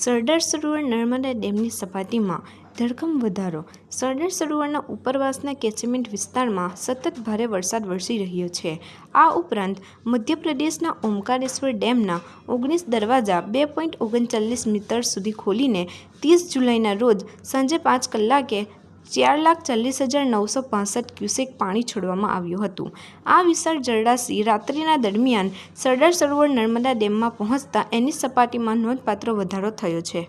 સરદાર સરોવર નર્મદા ડેમની સપાટીમાં ધરખમ વધારો. સરદાર સરોવરના ઉપરવાસના કેચમેન્ટ વિસ્તારમાં સતત ભારે વરસાદ વરસી રહ્યો છે. આ ઉપરાંત મધ્યપ્રદેશના ઓમકારેશ્વર ડેમના ઓગણીસ દરવાજા બે પોઈન્ટ ઓગણચાલીસ મીટર સુધી ખોલીને ત્રીસ જુલાઈના રોજ સાંજે પાંચ કલાકે ચાર લાખ ચાલીસ હજાર નવસો પાસઠ ક્યુસેક પાણી છોડવામાં આવ્યું હતું. આ વિશાળ જળરાશિ રાત્રિના દરમિયાન સરદાર સરોવર નર્મદા ડેમમાં પહોંચતા એની સપાટીમાં નોંધપાત્ર વધારો થયો છે.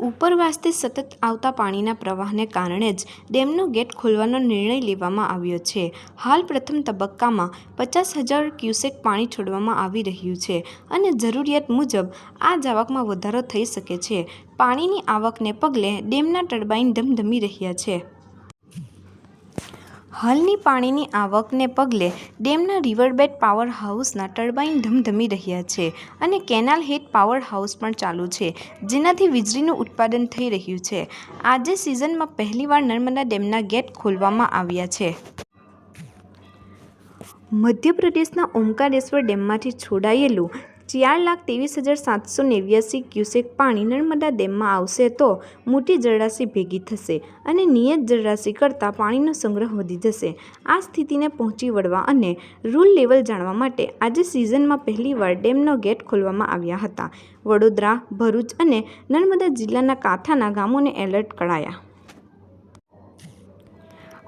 ઉપરવાસથી સતત આવતા પાણીના પ્રવાહને કારણે જ ડેમનો ગેટ ખોલવાનો નિર્ણય લેવામાં આવ્યો છે. હાલ પ્રથમ તબક્કામાં પચાસ હજાર ક્યુસેક પાણી છોડવામાં આવી રહ્યું છે અને જરૂરિયાત મુજબ આ આવકમાં વધારો થઈ શકે છે. પાણીની આવકને પગલે ડેમના ટર્બાઇન ધમધમી રહ્યા છે. હાલની પાણીની આવકને પગલે ડેમના રિવરબેડ પાવર હાઉસના ટર્બાઇન ધમધમી રહ્યા છે અને કેનાલ હેડ પાવર હાઉસ પણ ચાલુ છે, જેનાથી વીજળીનું ઉત્પાદન થઈ રહ્યું છે. આજે સિઝનમાં પહેલીવાર નર્મદા ડેમના ગેટ ખોલવામાં આવ્યા છે. મધ્યપ્રદેશના ઓમકારેશ્વર ડેમમાંથી છોડાયેલું ચાર લાખ ત્રેવીસ હજાર સાતસો નેવ્યાસી ક્યુસેક પાણી નર્મદા ડેમમાં આવશે તો મોટી જળરાશિ ભેગી થશે અને નિયત જળરાશિ કરતાં પાણીનો સંગ્રહ વધી જશે. આ સ્થિતિને પહોંચી વળવા અને રૂલ લેવલ જાણવા માટે આજે સિઝનમાં પહેલીવાર ડેમનો ગેટ ખોલવામાં આવ્યા હતા. વડોદરા, ભરૂચ અને નર્મદા જિલ્લાના કાંઠાના ગામોને એલર્ટ કરાયા.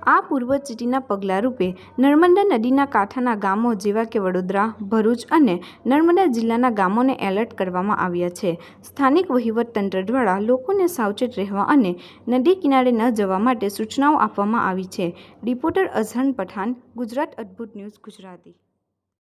આ પૂર્વચેતીના પગલાંરૂપે નર્મદા નદીના કાંઠાના ગામો જેવા કે વડોદરા, ભરૂચ અને નર્મદા જિલ્લાના ગામોને એલર્ટ કરવામાં આવ્યા છે. સ્થાનિક વહીવટતંત્ર દ્વારા લોકોને સાવચેત રહેવા અને નદી કિનારે ન જવા માટે સૂચનાઓ આપવામાં આવી છે. રિપોર્ટર અઝહન પઠાણ, ગુજરાત અદ્ભુત ન્યૂઝ ગુજરાતી.